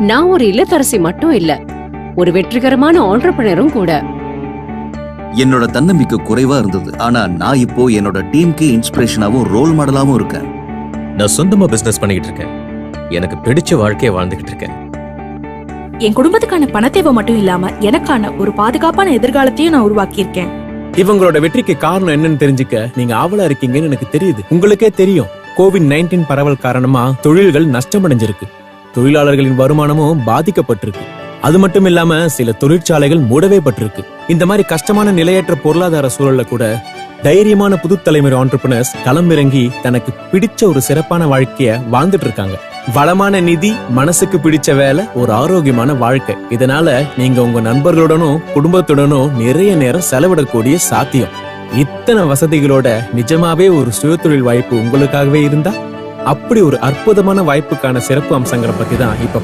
நான் ஒரு இல்லத்தரசி மட்டும் இல்ல ஒரு வெற்றிகரமான ஆண்டர்பிரினரும் கூட. என்னோட தன்னம்பிக்கை குறைவா இருந்தது. ஆனா நான் இப்போ என்னோட டீமுக்கு இன்ஸ்பிரேஷனாவும் ரோல் மாடலாவும் இருக்கேன். நான் சொந்தமா பிசினஸ் பண்ணிக்கிட்டு இருக்கேன். எனக்கு பிடிச்ச வாழ்க்கையை வாழ்ந்துகிட்டு இருக்கேன். என் குடும்பத்துக்கான பண தேவை மட்டும் இல்லாம எனக்கான ஒரு பாதுகாப்பான எதிர்காலத்தையும் நான் உருவாக்கியிருக்கேன். இவங்களோட வெற்றிக்கு காரணம் என்னன்னு தெரிஞ்சுக்க நீங்க ஆவலா இருக்கீங்கன்னு எனக்கு தெரியுது. உங்களுக்கே தெரியும். கோவிட் 19 பரவல் காரணமா தொழில்கள் நஷ்டமடைஞ்சிருக்கு. தொழிலாளர்களின் வருமானமும் பாதிக்கப்பட்டிருக்கு. அது மட்டும் இல்லாம சில தொழிற்சாலைகள் மூடவே பட்டிருக்கு. இந்த மாதிரி கஷ்டமான நிலையற்ற பொருளாதார சூழல்ல கூட தைரியமான புது தலைமுறை ஆண்டர்பிரினர்ஸ் களமிறங்கி தனக்கு பிடிச்ச ஒரு சிறப்பான வாழ்க்கைய வாழ்ந்துட்டு இருக்காங்க. வளமான நிதி மனசுக்கு பிடிச்ச வேலை ஒரு ஆரோக்கியமான வாழ்க்கை. இதனால நீங்க உங்க நண்பர்களுடனும் குடும்பத்துடனும் நிறைய நேரம் செலவிடக்கூடிய சாத்தியம். இத்தனை வசதிகளோட நிஜமாவே ஒரு சுயதொழில் வாய்ப்பு உங்களுக்காகவே இருந்தா? அப்படி ஒரு அற்புதமான வாய்ப்புக்கான சிறப்பு அம்சங்களை பத்தி தான் இப்ப